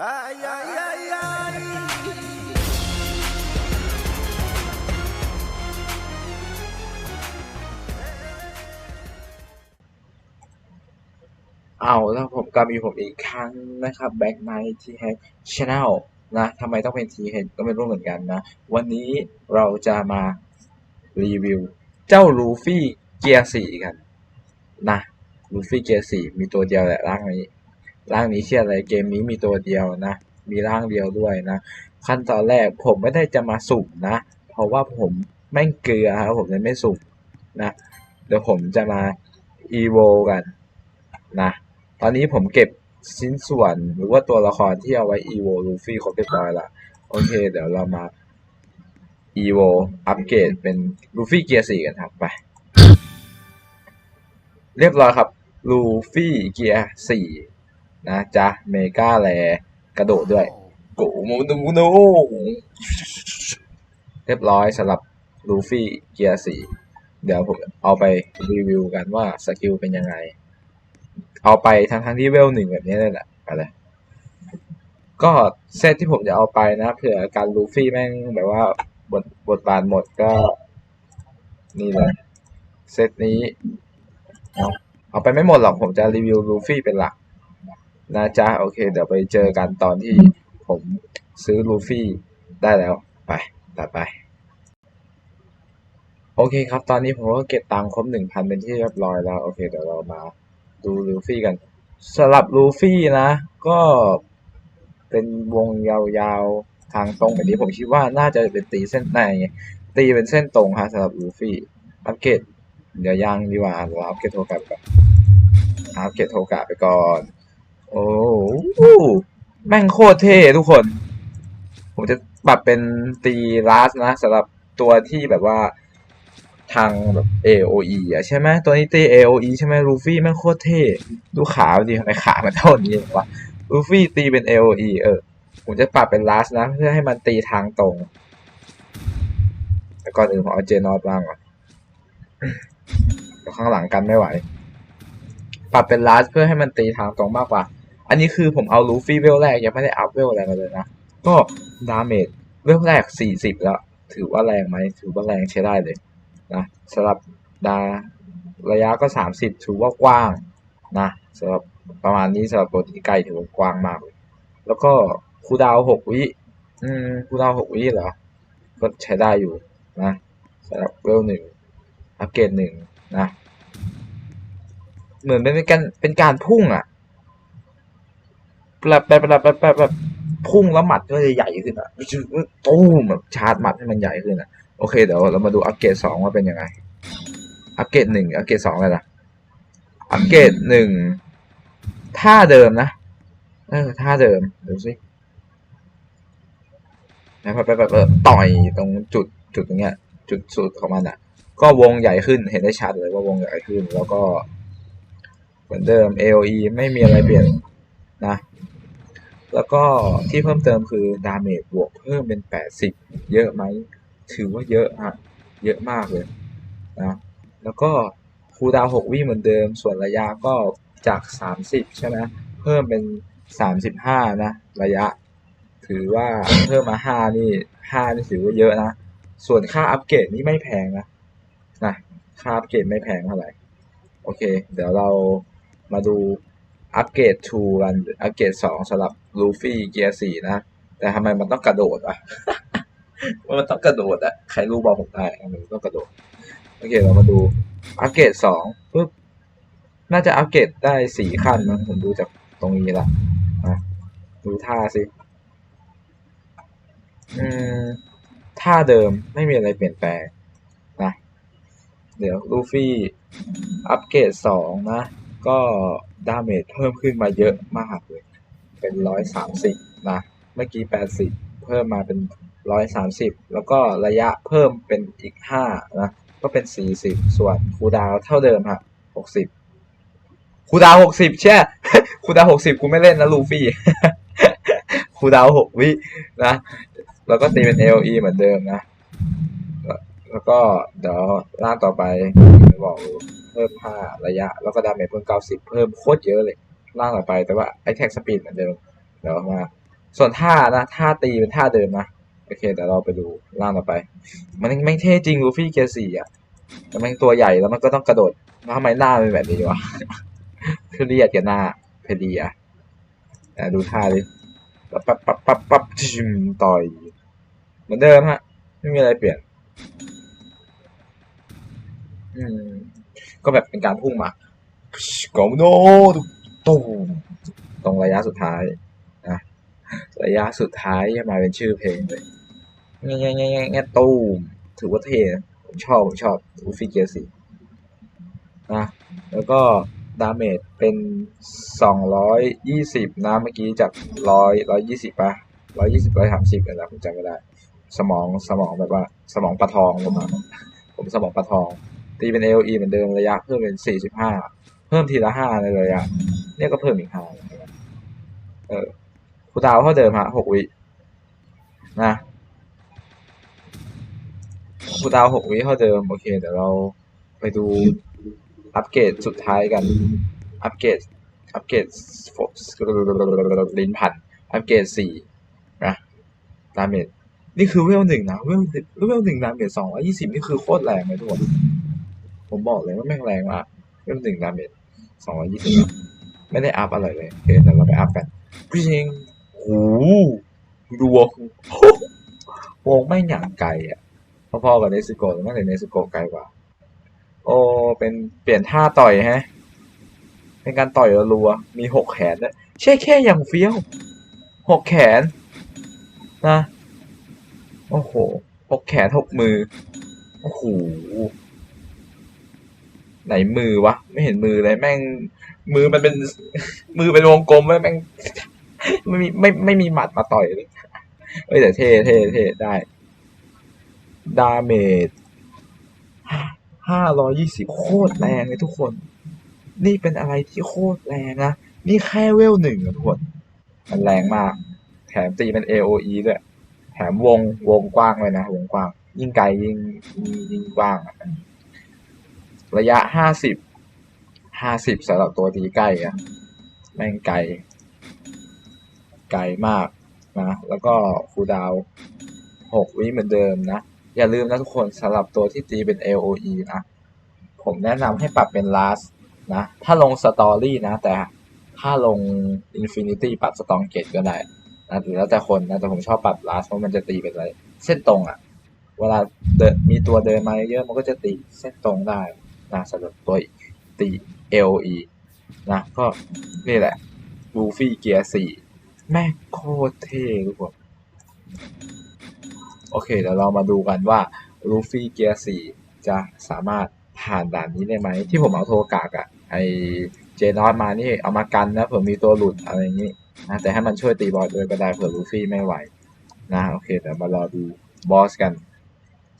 Ay, ay, ay, ay. เอาแล้วผมก็มีผมอีกครั้งนะครับแบ็กไนท์ที่แฮกชาแนลนะทำไมต้องเป็นทีเห็นก็ไม่รู้เหมือนกันนะ วันนี้เราจะมารีวิว เจ้าลูฟี่เกียร์สี่กันนะลูฟี่เกียร์สี่มีตัวเดียวแหละร่างนี้ ร่างนี้ชื่ออะไรเกมนี้มีตัวเดียวนะ มีร่างเดียวด้วยนะ ขั้นตอนแรกผมไม่ได้จะมาสุ่มนะ เพราะว่าผมแม่งเกลือครับผมเลยไม่สุ่มนะ เดี๋ยวผมจะมาอีโวกันนะ ตอนนี้ผมเก็บชิ้นส่วนหรือว่าตัวละครที่เอาไว้ EVO ลูฟี่ครบเรียบร้อยละโอเค เดี๋ยวเรามา EVO อัปเกรดเป็นลูฟี่เกียร์สี่กันครับไป เรียบร้อยครับลูฟี่เกียร์สี่ นะจ๊ะเมกาแลกระโดดด้วยโกมูนูนูเรียบร้อยสำหรับลูฟี่เกียร์สี่เดี๋ยวผมเอาไปรีวิวกันว่าสกิลเป็นยังไง เอาไปทั้งทั้งที่เวลหนึ่งแบบนี้เลยแหละไปเลยก็เซตที่ผมจะเอาไปนะเผื่อการลูฟี่แม่งแบบว่าบทบทบาทหมดก็ นี่เลยเซตนี้ เอาเอาไปไม่หมดหรอกผมจะรีวิวลูฟี่เป็นหลัก นะจ๊ะ โอเค เดี๋ยวไปเจอกันตอนที่ผมซื้อลูฟี่ได้แล้ว ไปตัดไป โอเคครับ ตอนนี้ผมก็เก็บตังค์ครบหนึ่งพันเป็นที่เรียบร้อยแล้ว โอเค เดี๋ยวเรามาดูลูฟี่กันสำหรับลูฟี่นะ ก็เป็นวงยาวๆ ทางตรงแบบนี้ผมคิดว่าน่าจะเป็นตีเส้นในตีเป็นเส้นตรงฮะสำหรับลูฟี่อัปเกรดเดี๋ยวยังดีกว่าเราอัปเกรดโทกะไปก่อนอัปเกรดโทกะไปก่อน โอ้โหแม่งโคตรเท่ทุกคน ผมจะปรับเป็นตีลาสนะสำหรับตัวที่แบบว่าทางแบบ AOE อะใช่ไหมตัวนี้ตี AOE ใช่ไหมลูฟี่แม่งโคตรเท่ดูขาดิทำไมขามันเท่านี้วะลูฟี่ตีเป็น AOE เออ ผมจะปรับเป็นลาสนะ เพื่อให้มันตีทางตรง แต่ก่อนอื่นผมเอาเจนอตบ้างก่อนข้างหลังกันไม่ไหว ปรับเป็นลาสเพื่อให้มันตีทางตรงมากกว่า อันนี้คือผมเอาลูฟี่เวลแรกยังไม่ได้อัพเวลอะไรมาเลยนะ ก็ดาเมจเวลแรก 40 แล้ว ถือว่าแรงไหม ถือว่าแรงใช้ได้เลยนะสำหรับดาระยะก็ 30 ถือว่ากว้างนะสำหรับประมาณนี้สำหรับตัวที่ใกล้ถือว่ากว้างมากเลยแล้วก็คูดาว 6 วิอืมคูดาว 6 วิเหรอ ก็ใช้ได้อยู่นะสำหรับเวลหนึ่งอัปเกรดหนึ่งนะ เหมือนเป็นการเป็นการพุ่งอะ แบบแบบแบบแบบแบบแบบพุ่งแล้วหมัดก็จะใหญ่ขึ้นอะตู้มแบบชาร์จหมัดให้มันใหญ่ขึ้นอะโอเคเดี๋ยวเรามาดูอัปเกรดสองว่าเป็นยังไงอัปเกรดหนึ่งอัปเกรดสองอะไรล่ะอัปเกรดหนึ่งท่าเดิมนะเออท่าเดิมดูสิแล้วไปไปไปต่อยตรงจุดจุดตรงเนี้ย จุดสุดของมันอะ ก็วงใหญ่ขึ้นเห็นได้ชัดเลยว่าวงใหญ่ขึ้น แล้วก็ เหมือนเดิม AOE ไม่มีอะไรเปลี่ยนนะ แล้วก็ที่เพิ่มเติมคือดาเมจบวกเพิ่มเป็น 80 เยอะไหม ถือว่าเยอะฮะ เยอะมากเลยนะ แล้วก็คูดาว6วิเหมือนเดิม ส่วนระยะก็จาก 30 ใช่ไหม เพิ่มเป็น 35 นะ ระยะ ถือว่าเพิ่มมา 5 นี่ 5 นี่ถือว่าเยอะนะ ส่วนค่าอัปเกรดนี่ไม่แพงนะ นะ ค่าอัปเกรดไม่แพงเท่าไหร่ โอเค เดี๋ยวเรามาดู อัปเกรด2กันอัปเกรด2สำหรับลูฟี่เกียร์4นะ แต่ทำไมมันต้องกระโดดอะ มันต้องกระโดดอะใครรู้บอกผมได้มันต้องกระโดด โอเค เรามาดูอัปเกรดสองปุ๊บ น่าจะอัปเกรดได้สี่ขั้นมั้งผมดูจากตรงนี้ละนะดูท่าสิอืมท่าเดิมไม่มีอะไรเปลี่ยนแปลงนะ เดี๋ยวลูฟี่อัปเกรดสองนะ ก็ ดาเมจเพิ่มขึ้นมาเยอะมากเลย เป็นร้อยสามสิบนะ เมื่อกี้แปดสิบเพิ่มมาเป็นร้อยสามสิบแล้วก็ระยะเพิ่มเป็นอีกห้านะ ก็เป็นสี่สิบส่วนคูดาวเท่าเดิมฮะหกสิบคูดาวหกสิบใช่คูดาวหกสิบกูไม่เล่นนะลูฟี่คูดาวหกวินะ แล้วก็ตีเป็น AOE เหมือนเดิมนะ แล้วก็เดี๋ยวล่างต่อไปบอก เพิ่มห้าระยะ แล้วก็ดาเมจเพิ่มเก้าสิเพิ่มโคตรเยอะเลย ล่างต่อไปแต่ว่าไอแท็กสปีดเหมือนเดิมเดี๋ยวมา ส่วนท่านะ ท่าตีเป็นท่าเดิมนะ โอเคเดี๋ยวเราไปดูล่างต่อไป มันแม่งเท่จริงลูฟี่เกียร์สี่อะแต่ม่งตัวใหญ่แล้วมันก็ต้องกระโดดทำไมหน้าเป็นแบบนี้วะคือเรียดกับหน้าเพดีอะแต่ดูท่าดิปับปั๊บปั๊บปั๊บปั๊บชิมต่อยเหมือนเดิมฮะ ไม่มีอะไรเปลี่ยน อืม ก็แบบเป็นการพุ่งมาโกโนตูมตรงระยะสุดท้ายนะระยะสุดท้ายมาเป็นชื่อเพลงเลยแง่แง่แง่แง่แง่ตูมถือว่าเท่นะผมชอบผมชอบอูฟิเกียสีนะแล้วก็ดาเมจเป็นสองร้อยยี่สิบนะเมื่อกี้จากร้อยร้อยยี่สิบป่ะร้อยยี่สิบร้อยสามสิบอะไรผมจำไม่ได้ สมองสมองแบบว่า สมองปลาทองประมาณผมสมองปลาทอง ตีเป็น AOE เหมือนเดิมระยะเพิ่มเป็นสี่สิบห้าเพิ่มทีละห้าในระยะ เนี่ยก็เพิ่มอีกห้าเออคูดาวเท่าเดิมฮะหกวินะคูดาวหกวิเท่าเดิม โอเค เดี๋ยวเราไปดูอัปเกรดสุดท้ายกัน อัปเกรด อัปเกรดลิ้นพันอัปเกรดสี่นะดาเมจนี่คือเวลหนึ่งนะ เวลเวลหนึ่งดาเมจสองร้อยยี่สิบนี่คือโคตรแรงเลยทุกคน ผมบอกเลยว่าแม่งแรงมากเวลหนึ่งดาเมจสองร้อยยี่สิบไม่ได้อัพอะไรเลยโอเคเดี๋ยวเราไปอัพกันพี่ชิงโอ้โหดูวงวงไม่งอย่างไกลอะพอๆกับเนสโกะแต่ไม่แต่เนสโกะไกลกว่า โอ้เป็นเปลี่ยนท่าต่อยฮะ เป็นการต่อยรัวๆมีหกแขนด้วยใช่แค่อย่างเฟี้ยวหกแขนนะโอ้โหหกแขนหกมือโอ้โห ไหนมือวะ ไม่เห็นมือเลยแม่ง มือมันเป็น มือเป็นวงกลมไว้ยแม่ง ไม่มีไม่ไม่มีหมัดมาต่อยเลยเอ้ยแต่เท่เท่เท่ได้ ดาเมจห้าร้อยี่สิบโคตรแรงเลยทุกคน นี่เป็นอะไรที่โคตรแรงนะ นี่แค่เวลหนึ่งอะทุกคน มันแรงมาก แถมตีเป็น AOE ด้วย แถมวงวงกว้างเลยนะ วงกว้าง ยิ่งไกลยิ่งยิ่งกว้างอะ ระยะห้าสิบห้าสิบสำหรับตัวตีใกล้อะแม่งไกล ไกลมากนะ แล้วก็คูดาวหกวิเหมือนเดิมนะ อย่าลืมนะทุกคนสำหรับตัวที่ตีเป็น AOE นะ ผมแนะนำให้ปรับเป็น last นะ ถ้าลงสตอรี่นะ แต่ถ้าลง Infinity ปรับสตองเกตก็ได้นะหรือแล้วแต่คนนะแต่ผมชอบปรับ last เพราะมันจะตีเป็นอะไร เส้นตรงอะเวลาเดินมีตัวเดินมาเยอะมันก็จะตีเส้นตรงได้ นะสำหรับตัว ตี AOE นะก็นี่แหละลูฟี่เกียร์สี่แม่โคตรเท่ทุกคนโอเคเดี๋ยวเรามาดูกันว่าลูฟี่เกียร์สี่จะสามารถผ่านด่านนี้ได้ไหม ที่ผมเอาโทกากอะไอเจนอสมานี่เอามากันนะเผื่อมีตัวหลุดอะไรอย่างนี้นะแต่ให้มันช่วยตีบอสด้วยก็ได้เผื่อลูฟี่ไม่ไหวนะโอเคเดี๋ยวมารอดูบอสกัน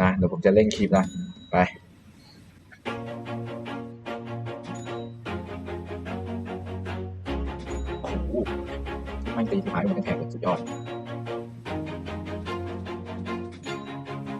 นะเดี๋ยวผมจะเล่นคลิปนะไป มันตีที่หายมั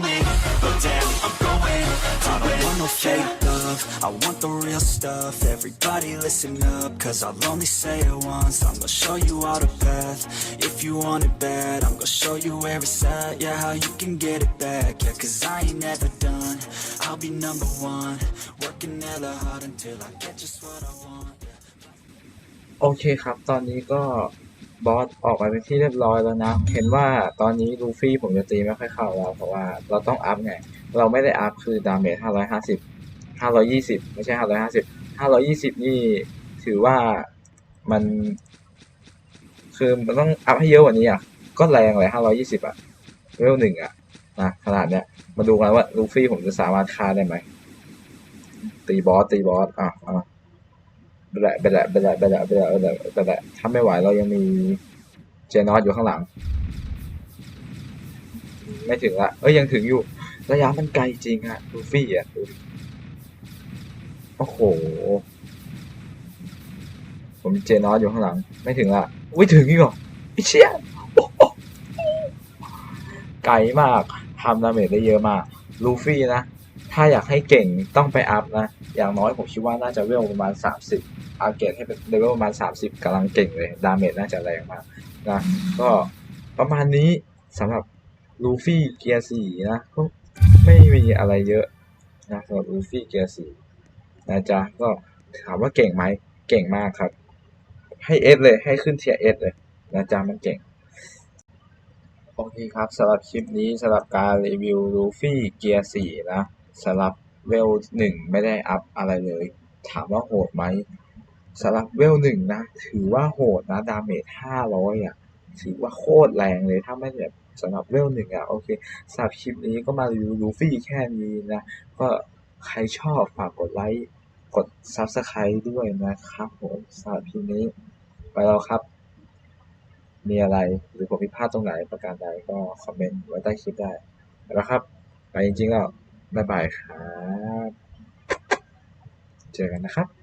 lonely, but damn, I'm going to I don't want no fake love, I want the real stuff. Everybody listen up, cause I'll only say it once. I'm gonna show you all the path, if you want it bad I'm gonna show you where it's at, yeah, how you can get it back. Yeah, cause I ain't never done, I'll be number one Working hella hard until I get just what I want. โอเคครับ ตอนนี้ก็ บอสออกมาเป็นที่เรียบร้อยแล้วนะ เห็นว่าตอนนี้ลูฟี่ผมจะตีไม่ค่อยเข้าแล้วเพราะว่าเราต้องอัพไง เราไม่ได้อัพคือดาเมจ550 520 ไม่ใช่ 550 520 นี่ถือว่ามัน คือมันต้องอัพให้เยอะกว่านี้อะ ก็แรงเลย520 อะเวลหนึ่งอะนะขนาดเนี้ย มาดูกันว่าลูฟี่ผมจะสามารถฆ่าได้ไหม ตีบอสตีบอสอะอะ แหละไปแหละไปแหละไปแหละไปแหละไปแหละไปแหละถ้าไม่ไหวเรายังมีเจนอสอยู่ข้างหลัง ไม่ถึงละเอ้ยยังถึงอยู่ ระยะมันไกลจริงอะลูฟี่อะโอ้โห ผมเจนอสอยู่ข้างหลัง ไม่ถึงละอุ้ยถึงอีกเหรอไอ้เชี่ยไกลมากทำดาเมจได้เยอะมากลูฟี่นะ ถ้าอยากให้เก่งต้องไปอัพนะ อย่างน้อยผมคิดว่าน่าจะเวลประมาณ 30อัพเกรดให้เป็นเลเวลประมาณ 30กำลังเก่งเลย ดาเมจน่าจะแรงมากนะ ก็ประมาณนี้สำหรับลูฟี่เกียร์สี่นะก็ไม่มีอะไรเยอะนะสำหรับลูฟี่เกียร์สี่นะจ๊ะก็ถามว่าเก่งไหมเก่งมากครับ ให้เอสเลยให้ขึ้นเทียเอสเลยนะจ๊ะมันเก่งโอเคครับสำหรับคลิปนี้สำหรับการรีวิวลูฟี่เกียร์สี่นะ สำหรับเวลหนึ่งไม่ได้อัพอะไรเลย ถามว่าโหดไหมสำหรับเวลหนึ่งนะ ถือว่าโหดนะ ดาเมจห้าร้อยอะ ถือว่าโคตรแรงเลยถ้าไม่แบบสำหรับเวลหนึ่งอะ โอเคสำหรับคลิปนี้ก็มารีวิวลูฟี่แค่นี้นะ ก็ใครชอบฝากกดไลค์กด Subscribe ด้วยนะครับผมสำหรับคลิปนี้ ไปแล้วครับ มีอะไรหรือผมผิดพลาดตรงไหนประการใดก็คอมเมนต์ไว้ใต้คลิปได้แล้วครับ ไปจริงๆแล้ว บ๊ายบายครับ เจอกันนะครับ